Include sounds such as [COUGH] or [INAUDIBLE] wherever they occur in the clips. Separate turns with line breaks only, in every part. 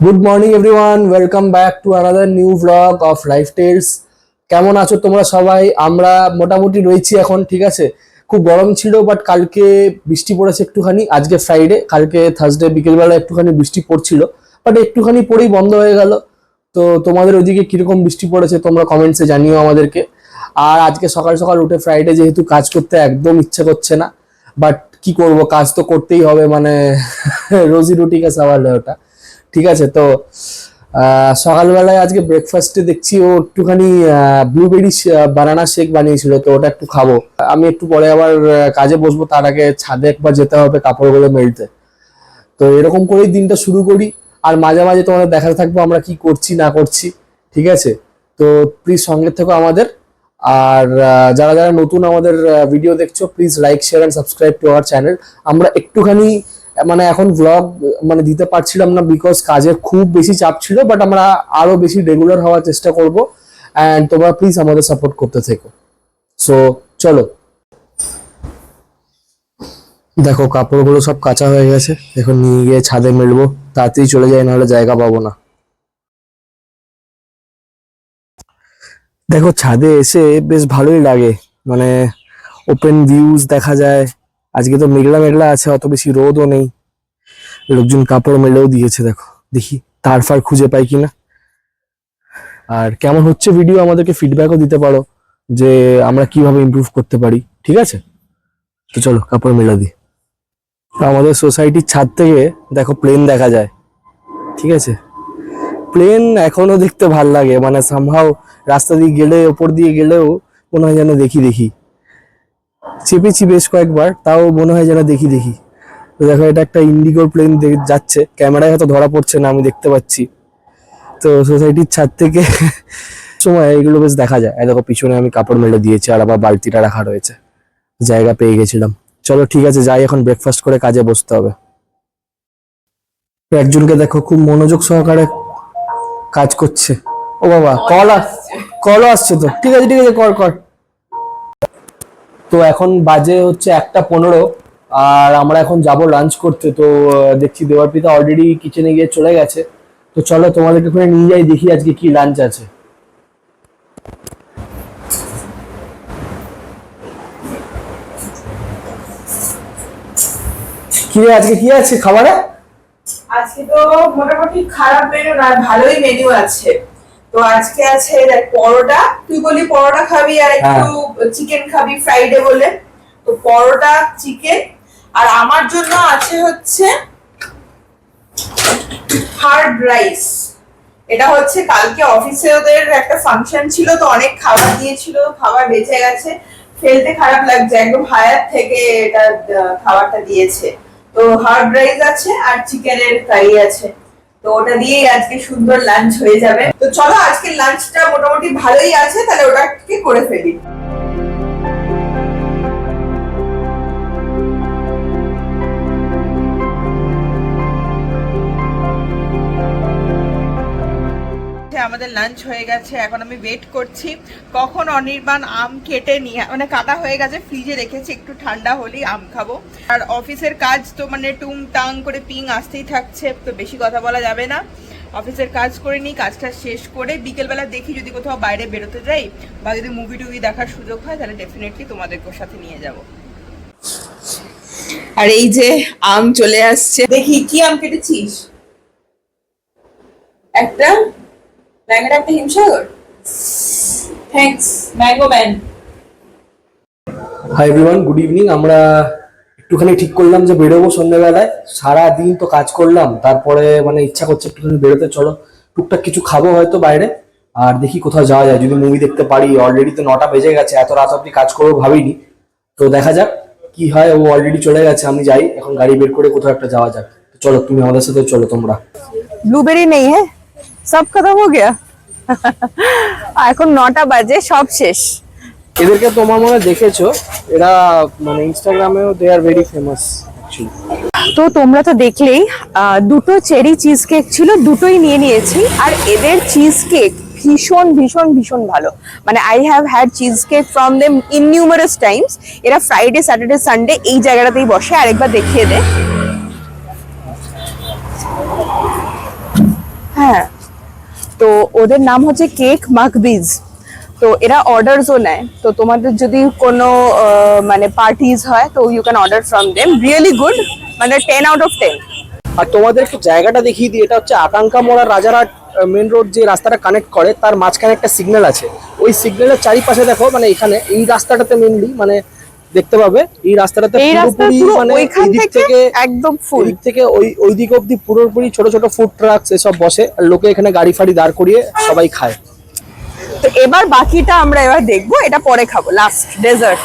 Good morning everyone welcome back to another new blog of life tells কেমন আছো তোমরা সবাই? আমরা মোটামুটি রয়েছি এখন, ঠিক আছে? খুব গরম ছিল বাট কালকে বৃষ্টি পড়েছে একটুখানি। আজকে ফ্রাইডে কালকে থার্সডে বিকেলবেলা একটুখানি বৃষ্টি পড়ছিল বাট একটুখানি পরেই বন্ধ হয়ে গেল। তো তোমাদের ওইদিকে কীরকম বৃষ্টি পড়েছে তোমরা কমেন্টসে জানিও আমাদেরকে। আর আজকে সকাল সকাল উঠে ফ্রাইডে যেহেতু কাজ করতে একদম ইচ্ছে করছে না বাট কি করব, কাজ তো করতেই হবে মানে [LAUGHS] রোজি রুটি কা সওয়াল ওটা। ঠিক আছে, তো সকালবেলায় আজকে ব্রেকফাস্টে দেখছি ও একটুখানি ব্লুবেরি বানানা শেক বানিয়েছিল, তো ওটা একটু খাব। আমি একটু পরে আবার কাজে বসবো, তার আগে ছাদে একবার যেতে হবে কাপড়গুলো মেলতে। তো এরকম করেই দিনটা শুরু করি, আর মাঝে মাঝে তোমাদের দেখাতে থাকব আমরা কি করছি, না করছি, ঠিক আছে? তো প্লিজ সঙ্গে থেকো আমাদের, আর যারা যারা নতুন আমাদের ভিডিও দেখছ please like share and subscribe to our channel আমরা একটুখানি মানে এখন ব্লগ মানে দিতে পারছিলাম না বিকজ কাজের খুব বেশি চাপ ছিল বাট আমরা আরও বেশি রেগুলার হওয়ার চেষ্টা করব অ্যান্ড তোমরা প্লিজ আমাদের সাপোর্ট করতে থেকো। সো চলো। দেখো, কাপড়গুলো সব কাঁচা হয়ে গেছে, এখন নিয়ে গিয়ে ছাদে মেলবো, তাড়াতাড়ি চলে যাই, নাহলে জায়গা পাবো না। দেখো, ছাদে এসে বেশ ভালোই লাগে মানে ওপেন ভিউজ দেখা যায় আজকে তো মেঘলা মেঘলা আছে, অত বেশি রোদও নেই। লোকজন কাপড় মেলেও দিয়েছে, দেখো। দেখি তার ফার খুঁজে পাই কিনা। আর কেমন হচ্ছে ভিডিও আমাদেরকে ফিডব্যাকও দিতে পারো যে আমরা কীভাবে ইমপ্রুভ করতে পারি, ঠিক আছে? তো চলো, কাপড় মেলে দিই। আমাদের সোসাইটির ছাদ থেকে, দেখো প্লেন দেখা যায়, ঠিক আছে? প্লেন এখনও দেখতে ভালো লাগে মানে সামহাও রাস্তা দিয়ে গেলে, ওপর দিয়ে গেলেও মনে হয় যেন দেখি দেখি। চেপেছি বেশ কয়েকবার তাও মনে হয় যেন দেখি দেখি। তো দেখো এটা একটা ইন্ডিগোর প্লেন যাচ্ছে। ক্যামেরায় হয়তো ধরা পড়ছে না আমি দেখতে পাচ্ছি। তো সোসাইটির ছাদ থেকে [LAUGHS] সময় এগুলো বেশ দেখা যায়। দেখো পিছনে আমি কাপড় মেলে দিয়েছি আর আবার বালতিটা রাখা রয়েছে। জায়গা পেয়ে গেছিলাম। চলো ঠিক আছে যাই এখন ব্রেকফাস্ট করে কাজে বসতে হবে। একজনকে দেখো খুব মনোযোগ সহকারে কাজ করছে। ও বাবা কল কলও আসছে। তো। ঠিক আছে ঠিক আছে কর কর তো এখন বাজে হচ্ছে একটা পনেরো, আর আমরা এখন যাব লাঞ্চ করতে। তো দেখছি দেওয়ারপিতা অলরেডি কিচেনে গিয়ে চলে গেছে। তো চলো তোমাদেরকে ওখানে নিয়ে যাই, দেখি আজকে কি লাঞ্চ আছে। কি আজকে কি আছে খাবারে?
আজকে তো মোটামুটি খারাপ মেনু না, ভালোই মেনু আছে। তো আজকে আছে দেখ পরোটা। তুই বলি পরোটা খাবি আর একটু চিকেন খাবি ফ্রাইডে বলে। তো পরোটা চিকেন আর আমার জন্য আছে হচ্ছে হার্ড রাইস এটা হচ্ছে কালকে অফিসে ওদের একটা ফাংশন ছিল তো অনেক খাবার দিয়েছিল খাবার বেঁচে গেছে। ফেলতে খারাপ লাগছে একদম হায়ার থেকে এটা খাবারটা দিয়েছে। তো হার্ড রাইস আছে আর চিকেনের কারি আছে। ওটা দিয়েই আজকে সুন্দর লাঞ্চ হয়ে যাবে। তো চলো আজকে লাঞ্চটা মোটামুটি ভালোই আছে, তাহলে ওটাকে করে ফেলি। আমাদের লাঞ্চ হয়ে গেছে, এখন আমি ওয়েট করছি। কখন অনির্বাণ আম কেটে নিয়ে মানে কাটা হয়ে গেছে ফ্রিজে রেখেছি, একটু ঠান্ডা হলেই আম খাব। আর অফিসের কাজ তো মানে টুং টাং করে পিং আসতেই থাকছে, তো বেশি কথা বলা যাবে না। অফিসের কাজ করে নিই, কাজটা শেষ করে বিকেলবেলা দেখি যদি কোথাও বাইরে বেরোতে যাই বা যদি মুভি টুভি দেখার সুযোগ হয়, তাহলে ডেফিনেটলি তোমাদের সাথে নিয়ে যাব। আর এই যে আম চলে আসছে, দেখি কি আম কেটেছিস? একটা ম্যাঙ্গোটা একটা Himsagar? Thanks mango man
hi everyone good evening আমরা একটুখানি ঠিক করলাম যে বেরোবো সন্ধ্যাবেলায়। সারা দিন তো কাজ করলাম তারপরে মানে ইচ্ছা করছে একটুখানি বেরোতে। চলো টুকটাক কিছু খাব হয়তো বাইরে আর দেখি কোথাও যাওয়া যায়। যদি মুভি দেখতে পারি অলরেডি তো নটা বেজে গেছে এত রাত অব্দি কাজ করব ভাবিনি। তো দেখা যাক কি হয় ও অলরেডি চলে গেছে আমি যাই। এখন গাড়ি বের করে কোথাও একটা যাওয়া যাক। চলো তুমি আমাদের সাথে চলো তোমরা।
ব্লুবেরি নেই হ্যাঁ? সব খতম হয়ে গিয়া [LAUGHS] এখন নটা বাজে সব শেষ।
এদেরকে তোমার মনে দেখেছ? এরা মানে ইনস্টাগ্রামেও দে আর ভেরি ফেমাস
তো তোমরা তো দেখলেই দুটো চেরি চিজ কেক ছিল দুটোই নিয়ে নিয়েছি আর এদের চিজ কেক ভীষণ ভীষণ ভীষণ ভালো। মানে I have had cheese cake from them in numerous times এরা ফ্রাইডে স্যাটারডে সানডে এই জায়গাটাতেই বসে আরেকবার দেখিয়ে দে। হ্যাঁ। তো ওদের নাম হচ্ছে কেক মাকবিজ তো এরা অর্ডারসও নেয়। তো তোমাদের যদি কোনো মানে পার্টিজ হয়, তো you can order from them really good মানে টেন আউট অফ টেন
আর তোমাদের একটু জায়গাটা দেখিয়ে দিই। এটা হচ্ছে আকাঙ্ক্ষা মোড়া রাজারহাট মেন রোড যে রাস্তাটা কানেক্ট করে, তার মাঝখানে একটা সিগন্যাল আছে। ওই সিগন্যালের চারিপাশে দেখো মানে এখানে এই রাস্তাটাতে মেনলি মানে দেখতে পাবে। এই রাস্তাটাতে মানে এই দিক
থেকে একদম ফুল
থেকে ওই ওই দিক অব্দি পুরোপুরি ছোট ছোট ফুড ট্রাক এসব বসে। আর লোকে এখানে গাড়ি ফাড়ি দাঁড় করিয়ে সবাই খায়।
তো এবার বাকিটা আমরা এবার দেখব এটা পরে খাব লাস্ট ডেজার্ট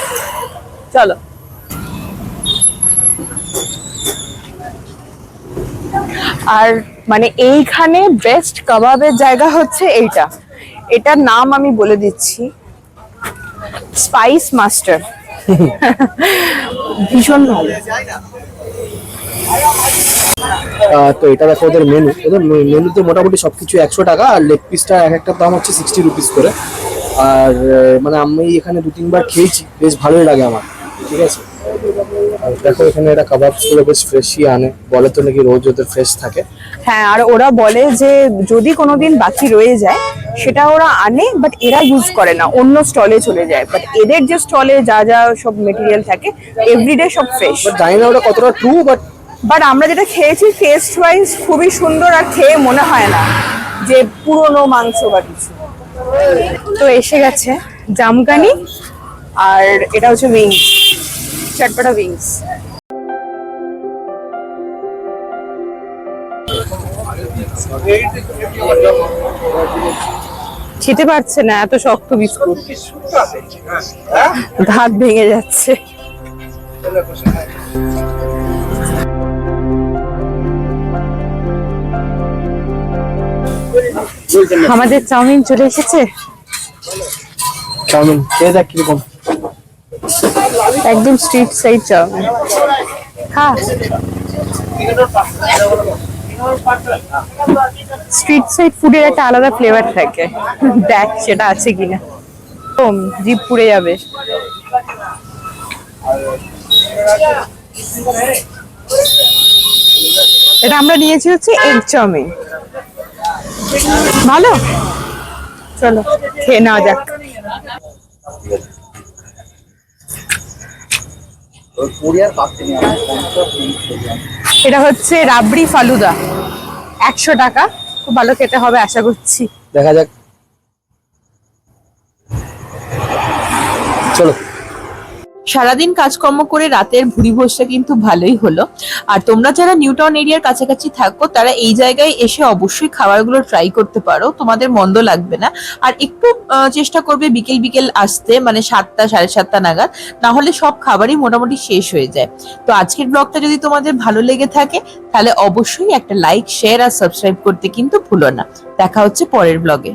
চলো। আর মানে এইখানে বেস্ট কাবাবের জায়গা হচ্ছে এইটা। এটার নাম আমি বলে দিচ্ছি স্পাইস মাস্টার ভীষণ ভালো।
তো এটা দেখো ওদের মেনু ওদের মেনুতে মোটামুটি সব কিছু একশো টাকা, আর লেগ পিসটা এক একটা দাম হচ্ছে সিক্সটি রুপিস করে। আর মানে আমি এখানে দু তিনবার খেয়েছি, বেশ ভালোই লাগে আমার। ঠিক আছে? দেখো এখানে এটা কাবাবগুলো বেশ ফ্রেশই আনে। বলে তো নাকি রোজ ওদের ফ্রেশ থাকে।
হ্যাঁ আর ওরা বলে যে যদি কোনোদিন বাকি রয়ে যায় সেটা ওরা আনে বাট এরা ইউজ করে না। অন্য স্টলে চলে যায়। বাট এদের যে স্টলে যা যা সব মেটেরিয়াল থাকে এভরিডে সব ফ্রেশ
জানি না ওটা কতটা ট্রু বাট
বাট আমরা যেটা খেয়েছি টেস্ট ওয়াইজ খুবই সুন্দর আর খেয়ে মনে হয় না যে পুরনো মাংস বা কিছু। তো এসে গেছে জামকানি আর এটা হচ্ছে উইংস চটপটা উইংস খেতে পারছে না, এত শক্ত বিস্কুট। হাত ভেঙে যাচ্ছে। আমাদের চাউমিন চলে এসেছে?
চাউমিন, খেয়ে দেখ কীরকম।
একদম স্ট্রিট সাইড চাউমিন। খা স্ট্রিট সাইড ফুডের একটা আলাদা ফ্লেভার থাকে। দেখ সেটা আছে কিনা। ওম জিভ পুড়ে যাবে। এটা আমরা নিয়েছি হচ্ছে এগ চাউমিন। ভালো? চলো খেয়ে নেওয়া যাক। এটা হচ্ছে রাবড়ি ফালুদা। একশো টাকা। খুব ভালো খেতে হবে আশা করছি।
দেখা যাক। চলো।
সারাদিন কাজকর্ম করে রাতের ভুড়ি ভোজটা কিন্তু ভালোই হলো। আর তোমরা যারা নিউটাউন এরিয়ার কাছাকাছি থাকো, তারা এই জায়গায় এসে অবশ্যই খাবারগুলো ট্রাই করতে পারো। তোমাদের মন্দ লাগবে না। আর একটু চেষ্টা করবে বিকেল বিকেল আসতে মানে সাতটা, সাড়ে সাতটা নাগাদ। না হলে সব খাবারই মোটামুটি শেষ হয়ে যায়। তো আজকের ব্লগটা যদি তোমাদের ভালো লেগে থাকে, তাহলে অবশ্যই একটা লাইক শেয়ার আর সাবস্ক্রাইব করতে কিন্তু ভুলো না। দেখা হচ্ছে পরের ব্লগে